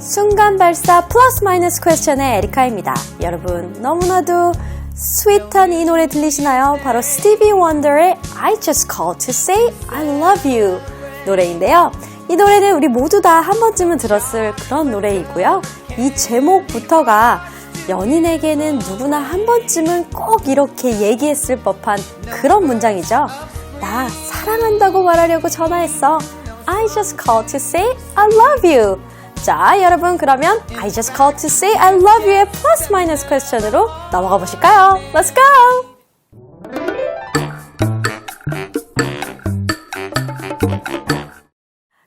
순간 발사 플러스 마이너스 퀘스천의 에리카입니다. 여러분 너무나도 스윗한 이 노래 들리시나요? 바로 스티비 원더의 I just called to say I love you 노래인데요. 이 노래는 우리 모두 다 한 번쯤은 들었을 그런 노래이고요. 이 제목부터가 연인에게는 누구나 한 번쯤은 꼭 이렇게 얘기했을 법한 그런 문장이죠. 나 사랑한다고 말하려고 전화했어. I just called to say I love you. 자, 여러분 그러면 I just called to say I love you의 플러스 마이너스 퀘스천으로 넘어가 보실까요? Let's go!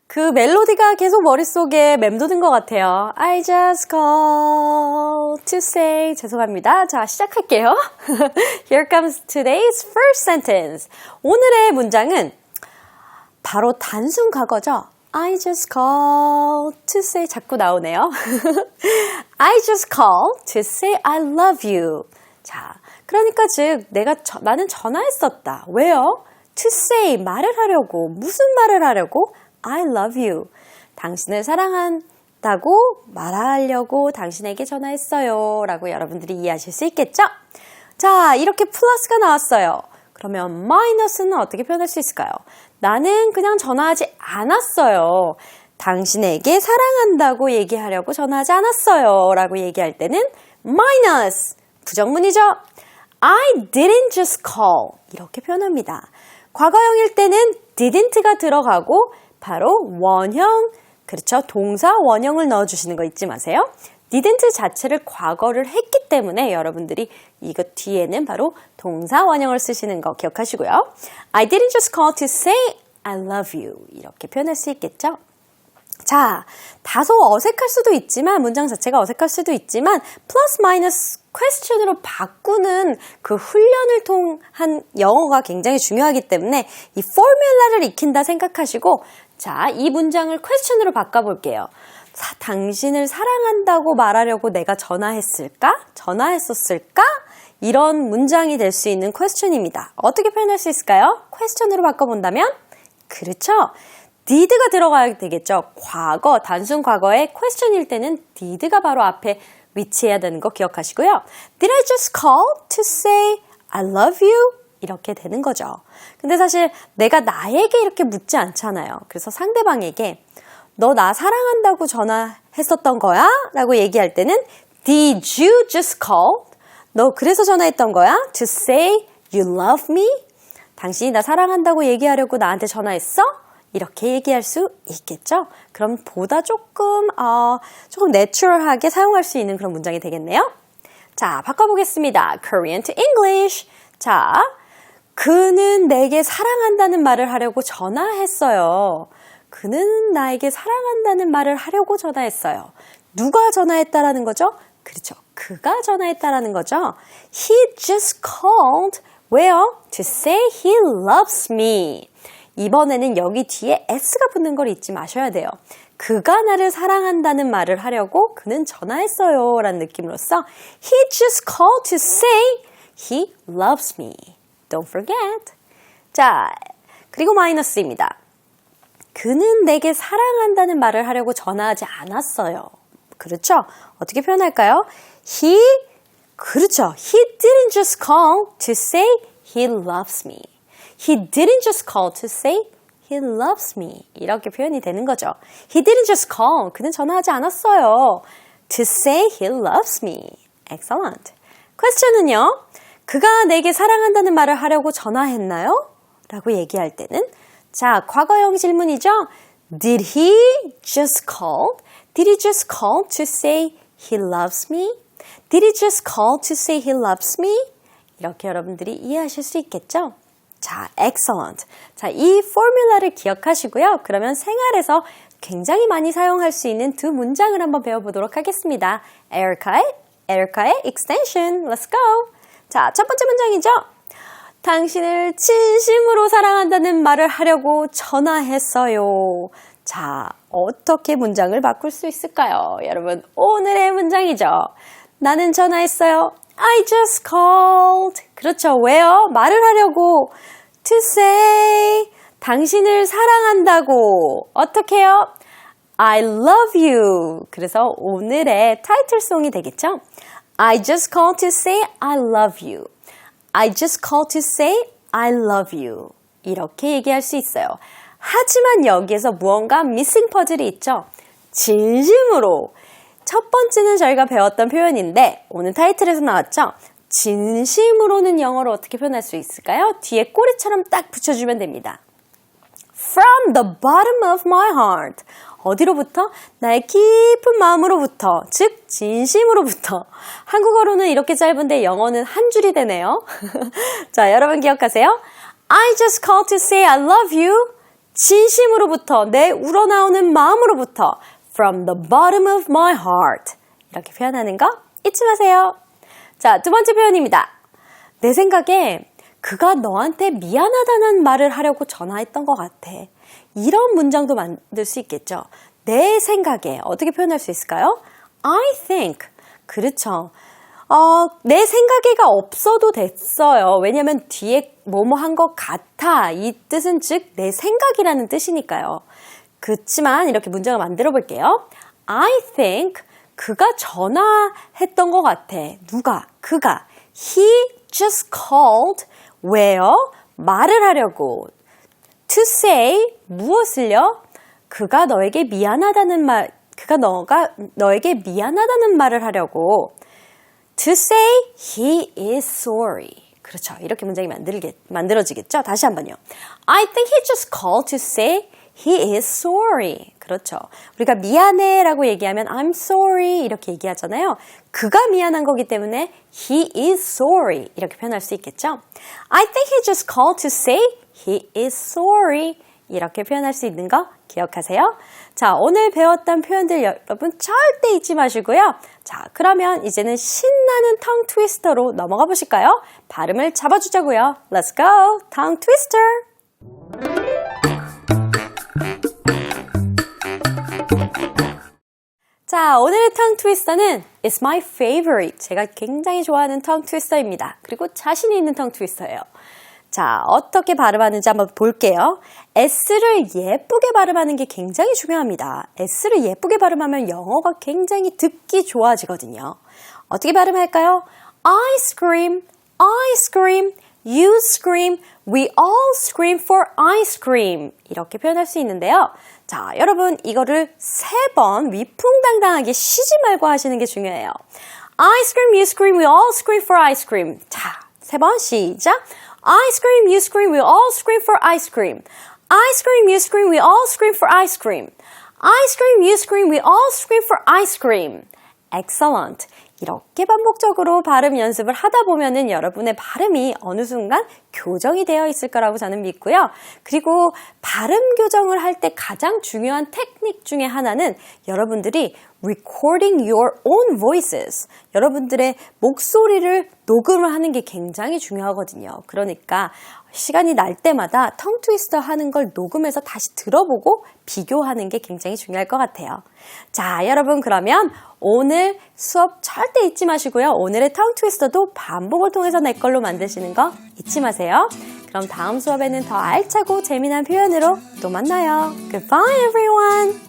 그 멜로디가 계속 머릿속에 맴도는 것 같아요. I just called to say 죄송합니다. 자, 시작할게요. Here comes today's first sentence. 오늘의 문장은 바로 단순 과거죠. I just called to say 자꾸 나오네요. I just called to say I love you. 자, 그러니까 즉 내가 저- 나는 전화했었다. 왜요? To say 말을 하려고 무슨 말을 하려고? I love you. 당신을 사랑한다고 말하려고 당신에게 전화했어요. 라고 여러분들이 이해하실 수 있겠죠? 자, 이렇게 플러스가 나왔어요. 그러면 마이너스는 어떻게 표현할 수 있을까요? 나는 그냥 전화하지 않았어요. 당신에게 사랑한다고 얘기하려고 전화하지 않았어요. 라고 얘기할 때는 마이너스 부정문이죠. I didn't just call 이렇게 표현합니다. 과거형일 때는 didn't가 들어가고 바로 원형 그렇죠. 동사 원형을 넣어주시는 거 잊지 마세요. Didn't 자체를 과거를 했기 때문에 여러분들이 이거 뒤에는 바로 동사 원형을 쓰시는 거 기억하시고요. I didn't just call to say I love you 이렇게 표현할 수 있겠죠. 자, 다소 어색할 수도 있지만, 문장 자체가 어색할 수도 있지만, 플러스 마이너스 퀘스천으로 바꾸는 그 훈련을 통한 영어가 굉장히 중요하기 때문에 이 포뮬라를 익힌다 생각하시고, 자, 이 문장을 퀘스천으로 바꿔 볼게요. 사- 당신을 사랑한다고 말하려고 내가 전화했을까? 전화했었을까? 이런 문장이 될 수 있는 퀘스천입니다. 어떻게 표현할 수 있을까요? 퀘스천으로 바꿔본다면? 그렇죠. did가 들어가야 되겠죠. 과거, 단순 과거의 question일 때는 did가 바로 앞에 위치해야 되는 거 기억하시고요. Did I just call to say I love you? 이렇게 되는 거죠. 근데 사실 내가 나에게 이렇게 묻지 않잖아요. 그래서 상대방에게 너 나 사랑한다고 전화했었던 거야? 라고 얘기할 때는 Did you just call? 너 그래서 전화했던 거야? To say you love me? 당신이 나 사랑한다고 얘기하려고 나한테 전화했어? 이렇게 얘기할 수 있겠죠? 그럼 보다 조금, 어, 조금 내추럴하게 사용할 수 있는 그런 문장이 되겠네요. 자, 바꿔보겠습니다. Korean to English. 자, 그는 내게 사랑한다는 말을 하려고 전화했어요. 그는 나에게 사랑한다는 말을 하려고 전화했어요. 누가 전화했다라는 거죠? 그렇죠. 그가 전화했다라는 거죠. He just called. 왜요? To say he loves me. 이번에는 여기 뒤에 s가 붙는 걸 잊지 마셔야 돼요. 그가 나를 사랑한다는 말을 하려고 그는 전화했어요. 라는 느낌으로써 He just called to say he loves me. Don't forget. 자, 그리고 마이너스입니다. 그는 내게 사랑한다는 말을 하려고 전화하지 않았어요. 그렇죠? 어떻게 표현할까요? He, 그렇죠. He didn't just call to say he loves me. He didn't just call to say he loves me. 이렇게 표현이 되는 거죠. He didn't just call. 그는 전화하지 않았어요. To say he loves me. Excellent. question은요. 그가 내게 사랑한다는 말을 하려고 전화했나요? 라고 얘기할 때는 자, 과거형 질문이죠. Did he just call? Did he just call to say he loves me? Did he just call to say he loves me? 이렇게 여러분들이 이해하실 수 있겠죠? 자, excellent. 자, 이 포뮬라를 기억하시고요. 그러면 생활에서 굉장히 많이 사용할 수 있는 두 문장을 한번 배워보도록 하겠습니다. 에리카의, 에리카의 extension. Let's go. 자, 첫 번째 문장이죠. 당신을 진심으로 사랑한다는 말을 하려고 전화했어요. 자, 어떻게 문장을 바꿀 수 있을까요? 여러분, 오늘의 문장이죠. 나는 전화했어요. I just called. 그렇죠. 왜요? 말을 하려고. To say. 당신을 사랑한다고. 어떻게요? I love you. 그래서 오늘의 타이틀송이 되겠죠? I just called to say I love you. I just called to say I love you. 이렇게 얘기할 수 있어요. 하지만 여기에서 무언가 missing 퍼즐이 있죠? 진심으로. 첫 번째는 저희가 배웠던 표현인데 오늘 타이틀에서 나왔죠? 진심으로는 영어로 어떻게 표현할 수 있을까요? 뒤에 꼬리처럼 딱 붙여주면 됩니다. From the bottom of my heart. 어디로부터? 나의 깊은 마음으로부터, 즉 진심으로부터. 한국어로는 이렇게 짧은데 영어는 한 줄이 되네요. 자, 여러분 기억하세요? I just called to say I love you. 진심으로부터, 내 우러나오는 마음으로부터. From the bottom of my heart. 이렇게 표현하는 거 잊지 마세요. 자, 두 번째 표현입니다. 내 생각에 그가 너한테 미안하다는 말을 하려고 전화했던 것 같아. 이런 문장도 만들 수 있겠죠. 내 생각에 어떻게 표현할 수 있을까요? I think. 그렇죠. 어, 내 생각에가 없어도 됐어요. 왜냐면 뒤에 뭐뭐 한 것 같아. 이 뜻은 즉 내 생각이라는 뜻이니까요. 그렇지만 이렇게 문장을 만들어 볼게요. I think 그가 전화했던 것 같아. 누가? 그가. He just called. 왜요? 말을 하려고. To say 무엇을요? 그가 너에게 미안하다는 말, 그가 너가 너에게 미안하다는 말을 하려고. To say he is sorry. 그렇죠. 이렇게 문장이 만들게, 만들어지겠죠? 다시 한번요. I think he just called to say he is sorry. 그렇죠. 우리가 미안해 라고 얘기하면 I'm sorry 이렇게 얘기하잖아요. 그가 미안한 거기 때문에 he is sorry 이렇게 표현할 수 있겠죠. I think he just called to say he is sorry 이렇게 표현할 수 있는 거 기억하세요. 자, 오늘 배웠던 표현들 여러분 절대 잊지 마시고요. 자, 그러면 이제는 신나는 텅 트위스터로 넘어가 보실까요? 발음을 잡아주자고요. Let's go! 텅 트위스터! 자, 오늘의 텅 트위스터는 It's my favorite. 제가 굉장히 좋아하는 텅 트위스터입니다. 그리고 자신이 있는 텅 트위스터예요. 자, 어떻게 발음하는지 한번 볼게요. S를 예쁘게 발음하는 게 굉장히 중요합니다. S를 예쁘게 발음하면 영어가 굉장히 듣기 좋아지거든요. 어떻게 발음할까요? I scream, I scream, you scream, we all scream for ice cream. 이렇게 표현할 수 있는데요. 자, 여러분, 이거를 세 번 위풍당당하게 쉬지 말고 하시는 게 중요해요. I scream, you scream, we all scream for ice cream. 자, 세 번 시작. I scream, you scream, we all scream for ice cream. I scream, you scream, we all scream for ice cream. I scream, you scream, we all scream for ice cream. Excellent. 이렇게 반복적으로 발음 연습을 하다 보면은 여러분의 발음이 어느 순간 교정이 되어 있을 거라고 저는 믿고요. 그리고 발음 교정을 할 때 가장 중요한 테크닉 중에 하나는 여러분들이 recording your own voices. 여러분들의 목소리를 녹음을 하는 게 굉장히 중요하거든요. 그러니까 시간이 날 때마다 텅 트위스터 하는 걸 녹음해서 다시 들어보고 비교하는 게 굉장히 중요할 것 같아요. 자, 여러분 그러면 오늘 수업 절대 잊지 마시고요. 오늘의 텅 트위스터도 반복을 통해서 내 걸로 만드시는 거 잊지 마 하세요. 그럼 다음 수업에는 더 알차고 재미난 표현으로 또 만나요. Goodbye everyone!